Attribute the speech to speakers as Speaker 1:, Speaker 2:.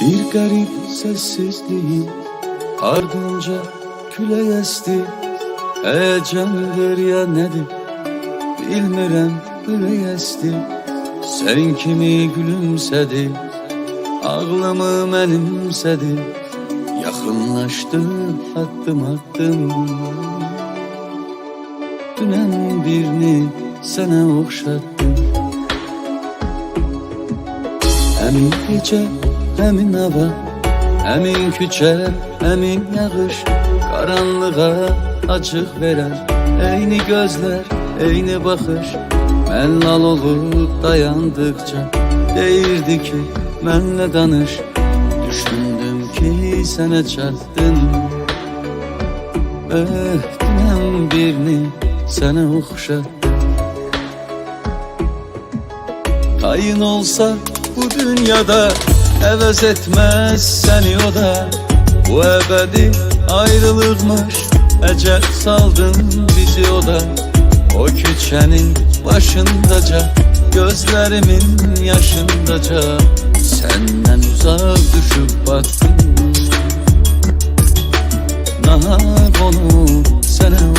Speaker 1: Bir garip sessizliğin ardınca küle esti. Heyecandır ya nedir? Bilmirəm böyle esti. Sen kimi gülümsedi? Ağlamı mənimsədi Yaxınlaşdı addım addım Dünən birini sənə oxşatdım Həmin gecə, həmin hava Həmin küçə, həmin yağış Qaranlığa acıq verər Eyni gözlər, eyni baxış Mən lal olub dayandıqca Deyirdi ki, mənlə danış. Düşündüm ki, sənə çatdım dünən birini sənə oxşatdım Kayın olsa bu dünyada Əvəz etməz səni o da. Bu əbədi ayrılıqmış Əcəb saldın bizi o da. O küçənin başındaca Gözlərimin yaşındaca. Səndən uzaq düşüb baktım. Nahaq onu sənə